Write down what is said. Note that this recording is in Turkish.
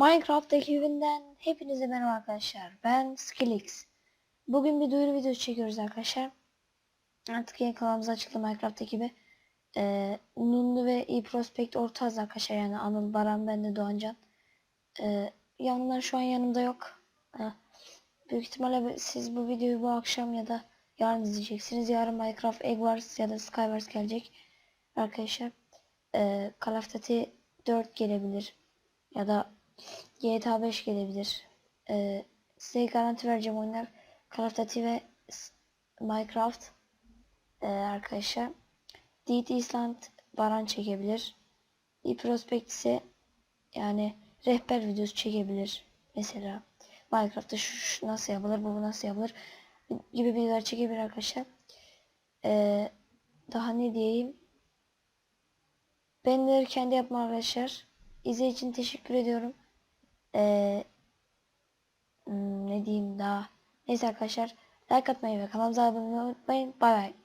Minecraft ekibinden hepinize merhaba arkadaşlar. Ben Skillix. Bugün bir duyuru videosu çekiyoruz arkadaşlar. Artık yeni kanalımız açıldı Minecraft ekibi. Ee, Nunlu ve e-Prospect ortağız arkadaşlar. Yani Anıl, Baran, ben de Doğancan. Ee, yanlar şu an yanımda yok. Ee, büyük ihtimalle siz bu videoyu bu akşam ya da yarın izleyeceksiniz. Yarın Minecraft Egg Wars ya da Skywars gelecek. Arkadaşlar. Ee, Call of Duty 4 gelebilir. Ya da GTA 5 gelebilir. Ee, size garanti vereceğim oyunlar. Call of Duty ve Minecraft ee, arkadaşlar. Deed Island Baran çekebilir. E-Prospect ise yani rehber videosu çekebilir. Mesela Minecraft'ta şu, şu nasıl yapılır, bu nasıl yapılır gibi videolar çekebilir arkadaşlar. Ee, daha ne diyeyim? Ben kendi yapma arkadaşlar. İzlediğiniz için teşekkür ediyorum. Ee, ne diyeyim daha. Neyse arkadaşlar. Like atmayı ve kanalımıza abone olmayı unutmayın. Bay bay.